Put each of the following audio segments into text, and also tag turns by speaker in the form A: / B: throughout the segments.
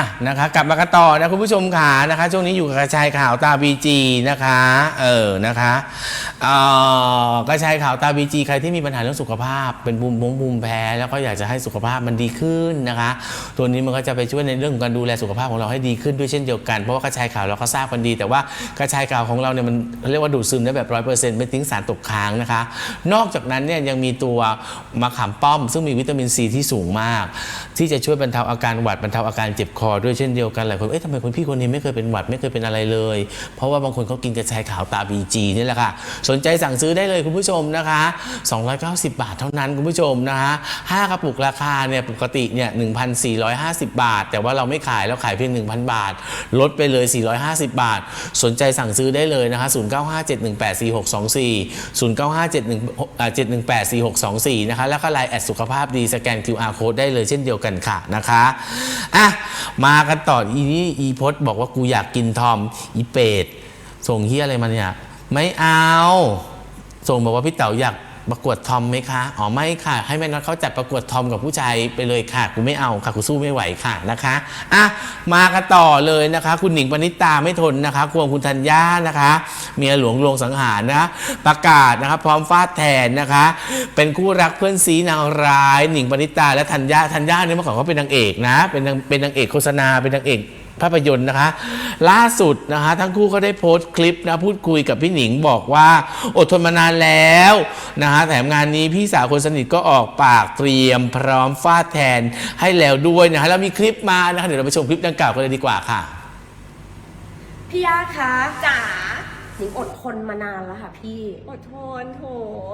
A: อะ นะคะ กลับมากันต่อนะคุณผู้ชมขานะคะ ช่วงนี้อยู่กับกระชายข่าวตาบีจีนะคะ เออนะคะเอ่อกระชายข่าวตาบีจีใครที่มีปัญหาเรื่องสุขภาพ เป็นบุมบุมบุมแพ้แล้วก็อยากจะให้สุขภาพมันดีขึ้นนะคะ ตัวนี้มันก็จะไปช่วยในเรื่องของการดูแลสุขภาพของเราให้ดีขึ้นด้วยเช่นเดียวกันเพราะว่ากระชายข่าวเราก็ทราบกันดี แต่ว่ากระชายข่าวของเราเนี่ยมันเรียกว่าดูดซึมได้แบบร้อยเปอร์เซ็นต์ไม่ทิ้งสารตกค้างนะคะ นอกจากนั้นเนี่ยยังมีตัวมะขามป้อม ซึ่งมีวิตามินซีที่สูงมาก ที่จะช่วยบรรเทาอาการหวัดบรรเทาอาการเจ็บคอด้วยเช่นเดียวกันหลายคนเอ๊ะทำไมคุณพี่คนนี้ไม่เคยเป็นหวัดไม่เคยเป็นอะไรเลย เพราะว่าบางคนเขากินกระชายขาวตาบีจีนี่แหละค่ะ สนใจสั่งซื้อได้เลยคุณผู้ชมนะคะ 290 บาทเท่านั้นคุณผู้ชมนะคะ5กระปุกราคาเนี่ยปกติเนี่ย1,450 บาท แต่ว่าเราไม่ขายแล้วขายเพียง 1,000 บาท ลดไปเลย 450 บาท สนใจสั่งซื้อได้เลยนะคะ0957184624 0957184624นะคะแล้วก็ไลน์แอดสุขภาพดีสแกน QR code ได้เลยเช่นเดียวกันค่ะนะคะอะมากันต่ออีนี่อีพศบอกว่ากูอยากกินทอม อีเป็ดส่งเฮียอะไรมาเนี่ย ไม่เอา ส่งบอกว่าพี่เต๋าอยาก ประกวดทอมไหมคะ อ๋อไม่ค่ะ ให้แม่น็อตเขาจัดประกวดทอมกับผู้ชายไปเลยค่ะกูไม่เอาค่ะกูสู้ไม่ไหวค่ะนะคะอะมากันต่อเลยนะคะ คุณหนิงปณิตาไม่ทนนะคะควงคุณธัญญานะคะ เมียหลวงลวงสังหารนะประกาศนะคะพร้อมฟาดแทนนะคะ เป็นคู่รักเพื่อนซีนางร้าย หนิงปณิตาและธัญญาธัญญาเนี่ยเมื่อก่อนเขาเป็นนางเอกนะเป็นนางเป็นนางเอกโฆษณาเป็นนางเอก ภาพยนตร์นะคะ ล่าสุดนะคะ ทั้งคู่ก็ได้โพสต์คลิปนะพูดคุยกับพี่หนิงบอกว่า อดทนมานานแล้วนะคะแถมงานนี้พี่สาวคนสนิทก็ออกปากเตรียมพร้อมฟาดแทนให้แล้วด้วยนะคะแล้วมีคลิปมานะคะเดี๋ยวเราไปชมคลิปดังกล่าวกันเลยดีกว่าค่ะ
B: พี่ย่าคะ
C: จ๋า
B: หนิงอดทนมานานแล้วค่ะพี่
C: อดทนโถ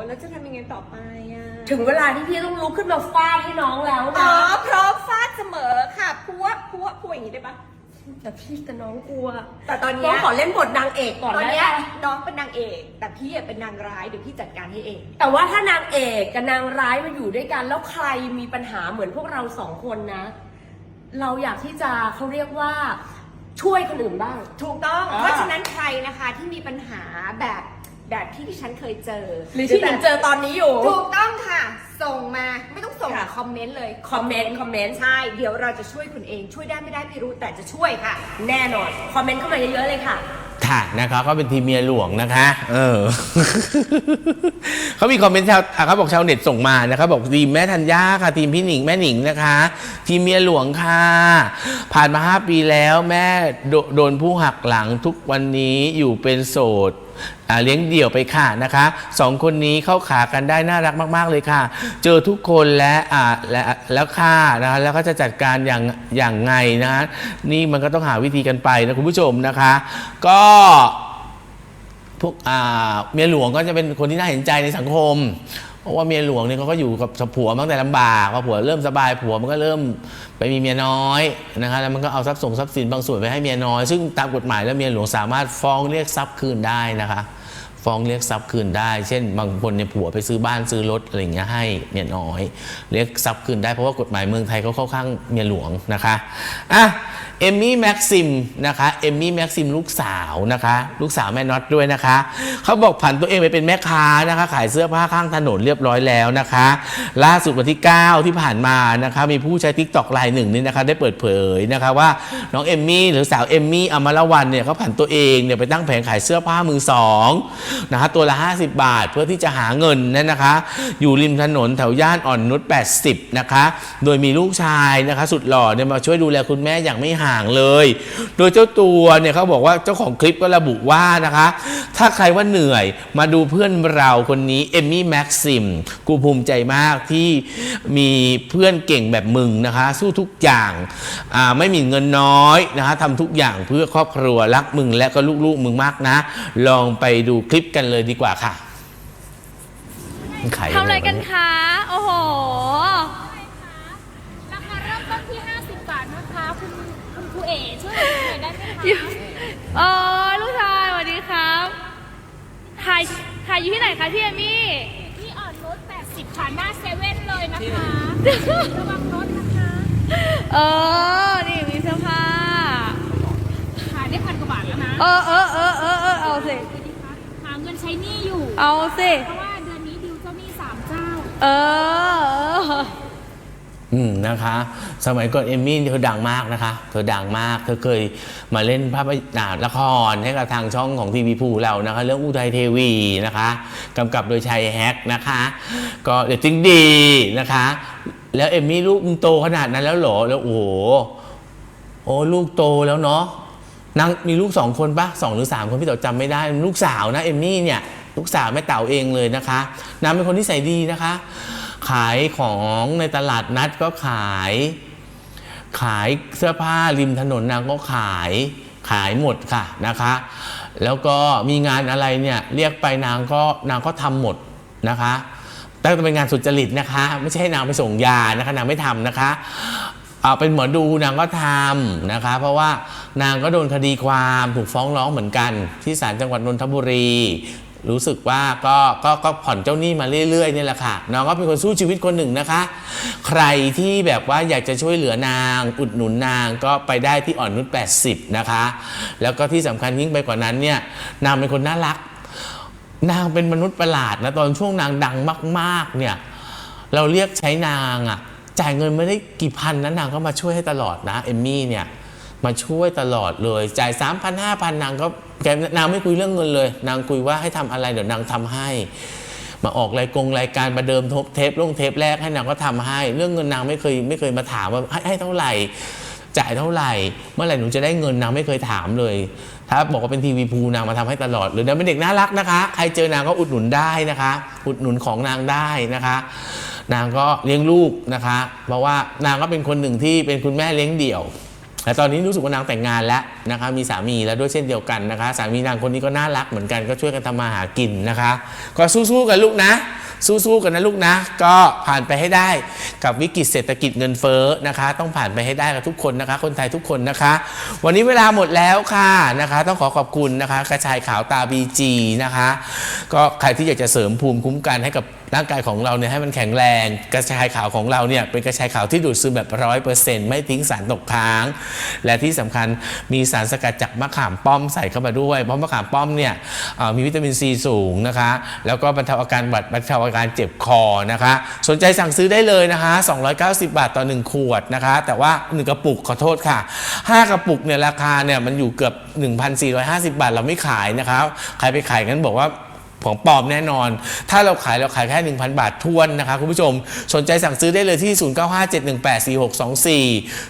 C: แล้วจะทำยังไงต่อไปอะ
B: ถึงเวลาที่พี่ต้องลุกขึ้นมาฟาดให้น้องแล้ว
C: อ๋
B: นะ
C: อพร้อมฟาดเสมอค่ะพัวพัวพัวอย่างนี้ได้ปะ
B: แต่พี่กับน้องกลัว
C: แต่ตอน
B: น้
C: เนี้
B: อยงขอเล่นบทนางเอกก่อน
C: ตอน
B: ได้
C: เนี้ย
B: ปะ
C: น้องเป็นนางเอก แต่พี่อะเป็นนางร้ายเดี๋ยวพี่จัดการให้เอง
B: แต่ว่าถ้านางเอกกับนางร้ายมาอยู่ด้วยกัน แล้วใครมีปัญหาเหมือนพวกเราสองคนนะ เราอยากที่จะเขาเรียกว่าช่วยคนอื่นบ้าง
C: ถูกต้อง
B: อ่า
C: เพราะฉะนั้นใครนะคะที่มีปัญหาแบบ แบบที่ดิฉันเคยเจอ
B: หรือที่หนิงเจอตอนนี้อยู่
C: ถูกต้องค่ะ ส่งมาไม่ต้องส่ง
B: ค่ะ
C: คอมเมนต์เลย
B: คอมเมนต์คอมเมนต์
C: ใช่เดี๋ยวเราจะช่วยคุณเองช่วยได้ไม่ได้ไม่รู้แต่จะช่วยค่ะ
B: แน่นอน คอมเมนต์เข้ามาเยอะๆเลยค่ะ
A: ค่ะนะคะก็เป็นทีมเมียหลวงนะคะ เออ เขามีคอมเมนต์ชาวอะเขาบอกชาวเน็ตส่งมานะคะบอกทีมแม่ธัญญาค่ะ ทีมพี่หนิงแม่หนิงนะคะ ทีมเมียหลวงค่ะ ผ่านมา5ปีแล้วแม่โดโดนผู้หักหลังทุกวันนี้อยู่เป็นโสดอ่า เลี้ยงเดี่ยวไปค่ะนะคะสองคนนี้เข้าขากันได้น่ารักมาก ๆ เลยค่ะ เจอทุกคนและอ่าและแล้วค่ะนะคะแล้วก็จะจัดการอย่างอย่างไงนะคะนี่มันก็ต้องหาวิธีกันไปนะคุณผู้ชมนะคะ ก็พวกอ่าเมียหลวงก็จะเป็นคนที่น่าเห็นใจในสังคมเพ ราะว่าเมียหลวงเนี่ยเขาก็อยู่กับผัวมาตั้งแต่ลำบากพอผัวเริ่มสบายผัวมันก็เริ่มไปมีเมียน้อยนะครับแล้วมันก็เอาทรัพย์ส่งทรัพย์สินบางส่วนไปให้เมียน้อย ซึ่งตามกฎหมายแล้วเมียหลวงสามารถฟ้องเรียกทรัพย์คืนได้นะคะ ฟ้องเรียกทรัพย์คืนได้ เช่น บางคนเนี่ยผัวไปซื้อบ้านซื้อรถอะไรอย่างเงี้ยให้เมียน้อย เรียกทรัพย์คืนได้เพราะว่ากฎหมายเมืองไทยเขาเข้าข้างเมียหลวงนะคะอะเอมมี่แม็กซิมนะคะเอมมี่แม็กซิมลูกสาวนะคะ ลูกสาวแม่น็อตด้วยนะคะเขาบอกผันตัวเองไปเป็นแม่ค้านะคะ ขายเสื้อผ้าข้างถนนเรียบร้อยแล้วนะคะ ล่าสุดวันที่ 9 ที่ผ่านมานะคะ มีผู้ใช้ทิกตอกรายหนึ่งนี่นะคะ ได้เปิดเผยนะคะว่าน้องเอมมี่หรือสาวเอมมี่อมรวันเนี่ยเขาผันตัวเองเนี่ยไปตั้งแผงขายเสื้อผ้ามือสองนะคะตัวละ 50 บาท เพื่อที่จะหาเงินนั่นนะคะ อยู่ริมถนนแถวย่านอ่อนนุช80 นะคะ โดยมีลูกชายนะคะ สุดหล่อเนี่ยมาช่วยดูแลคุณแม่อย่างไม่ห่างเลย โดยเจ้าตัวเนี่ยเขาบอกว่าเจ้าของคลิปก็ระบุว่านะคะ ถ้าใครว่าเหนื่อยมาดูเพื่อนเราคนนี้เอมมี่แม็กซิมกูภูมิใจมากที่มีเพื่อนเก่งแบบมึงนะคะ สู้ทุกอย่างาไม่มีเงินน้อยนะคะทำทุกอย่างเพื่อครอบครัวรักมึงและก็ลูกๆมึงมากนะ ลองไปดูคลิปกันเลยดีกว่าค่ะขาย
D: ทำอะไร
A: ว
D: กันคะ โอ้โห
E: ราคาเริ่มต้นที่ 50 บาทนะคะ คุณคุณครูเอ๋ช่วยหน่อยได้ไหมคะ
D: เออลูกชายสวัสดีครับถ่ายถ่ายอยู่ที่ไหนคะพี่เอมี่
E: ที่อ่อนนุช80ค่ะหน้าเซเว่นเลยนะคะ ระวังรถนะคะ
D: เออ นี่มีเสื้อผ้า
E: ขายได้พันกว่าบาทแล้วนะ
D: เออเออเออเออเออเอาสิ
E: หาเงินใช้หนี้อยู่
D: เอาสิ
E: เพราะว่าเดือนนี้ดิวเจ้าหนี้สามเจ้า
D: เออเออ
A: อืมนะคะ สมัยก่อนเอมมี่เธอดังมากนะคะ เธอดังมาก เธอเคยมาเล่นภาพยนตร์ละครให้กับทางช่องของทีวีภูเรานะคะ เรื่องอุทัยเทวีนะคะกำกับโดยชัยแฮกนะคะ ก็เดี๋ยวจริงดีนะคะ แล้วเอมมี่ลูกมึงโตขนาดนั้นแล้วเหรอแล้วโอ้โหโอ้ลูกโตแล้วเนาะ นางมีลูกสองคนปะสองหรือสามคนพี่เต๋อจำไม่ได้ลูกสาวนะเอมมี่เนี่ยลูกสาวแม่เต๋าเองเลยนะคะนางเป็นคนที่ใส่ดีนะคะ ขายของในตลาดนัดก็ขาย ขายเสื้อผ้าริมถนนนางก็ขายขายหมดค่ะนะคะ แล้วก็มีงานอะไรเนี่ยเรียกไปนางก็นางก็ทำหมดนะคะแต่เป็นงานสุจริตนะคะ ไม่ใช่ให้นางไปส่งยานะคะนางไม่ทำนะคะ เอาเป็นหมอดูนางก็ทำนะคะ เพราะว่านางก็โดนคดีความถูกฟ้องร้องเหมือนกัน ที่ศาลจังหวัดนนทบุรี รู้สึกว่าก็ก็ก็ผ่อนเจ้าหนี้มาเรื่อยๆนี่แหละค่ะน้องก็เป็นคนสู้ชีวิตคนหนึ่งนะคะ ใครที่แบบว่าอยากจะช่วยเหลือนาง อุดหนุนนางก็ไปได้ที่อ่อนนุช80 นะคะ แล้วก็ที่สำคัญยิ่งไปกว่านั้นเนี่ยนางเป็นคนน่ารัก นางเป็นมนุษย์ประหลาดนะตอนช่วงนางดังมาก ๆเนี่ยเราเรียกใช้นางอะ่ะ จ่ายเงินไม่ได้กี่พันนะนางก็มาช่วยให้ตลอดนะเอมมี่เนี่ยมาช่วยตลอดเลยจ่าย3 0 0 0 5 0 0นนางก็แกนางไม่คุยเรื่องเงินเลย นางคุยว่าให้ทำอะไรเดี๋ยวนางทำให้ มาออกรายกงรายการประเดิมทบเทปลงเทปแรกให้นางก็ทำให้ เรื่องเงินนางไม่เคยไม่เคยมาถามว่าให้ให้เท่าไหร่จ่ายเท่าไหร่ เมื่อไหร่หนูจะได้เงินนางไม่เคยถามเลย ถ้าบอกว่าเป็นทีวีพูนางมาทำให้ตลอดหรือนางเป็นเด็กน่ารักนะคะ ใครเจอนางก็อุดหนุนได้นะคะ อุดหนุนของนางได้นะคะ นางก็เลี้ยงลูกนะคะ เพราะว่านางก็เป็นคนหนึ่งที่เป็นคุณแม่เลี้ยงเดี่ยวแต่ตอนนี้รู้สึกว่านางแต่งงานแล้วนะคะมีสามีแล้วด้วยเช่นเดียวกันนะคะ สามีนางคนนี้ก็น่ารักเหมือนกันก็ช่วยกันทำมาหากินนะคะ ก็สู้ๆกันลูกนะ สู้ๆกันนะลูกนะ ก็ผ่านไปให้ได้กับวิกฤตเศรษฐกิจเงินเฟ้อนะคะ ต้องผ่านไปให้ได้กับทุกคนนะคะ คนไทยทุกคนนะคะ วันนี้เวลาหมดแล้วค่ะนะคะ ต้องขอขอบคุณนะคะ กระชายขาวตาบีจีนะคะ ก็ใครที่อยากจะเสริมภูมิคุ้มกันให้กับร่างกายของเราเนี่ยให้มันแข็งแรง กระชายขาวของเราเนี่ยเป็นกระชายขาวที่ดูดซึมแบบร้อยเปอร์เซ็นต์ไม่ทิ้งสารตกค้าง และที่สำคัญมีสารสกัดจากมะขามป้อมใส่เข้ามาด้วย เพราะมะขามป้อมเนี่ยมีวิตามินซีสูงนะคะ แล้วก็บรรเทาอาการหวัดบรรเทาอาการเจ็บคอนะคะ สนใจสั่งซื้อได้เลยนะคะ 290 บาทต่อ 1 ขวดนะคะ แต่ว่า 1 กระปุกขอโทษค่ะ 5 กระปุกเนี่ยราคาเนี่ยมันอยู่เกือบ 1,450 บาทเราไม่ขายนะคะใครไปขายกันบอกว่า ของปลอมแน่นอน ถ้าเราขายเราขายแค่ 1,000 บาททวนนะคะคุณผู้ชม สนใจสั่งซื้อได้เลยที่ 0957184624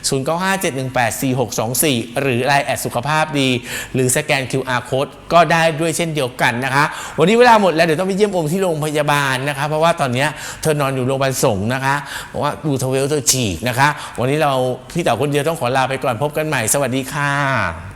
A: 0957184624 หรือไลน์แอดสุขภาพดี หรือสแกน QR code ก็ได้ด้วยเช่นเดียวกันนะคะ วันนี้เวลาหมดแล้วเดี๋ยวต้องไปเยี่ยมอมที่โรงพยาบาลนะคะ เพราะว่าตอนนี้เธอนอนอยู่โรงพยาบาลสงนะคะ เพราะว่าดูทเวลเธอฉีกนะคะ วันนี้เราพี่เต๋อคนเดียวต้องขอลาไปก่อนพบกันใหม่ สวัสดีค่ะ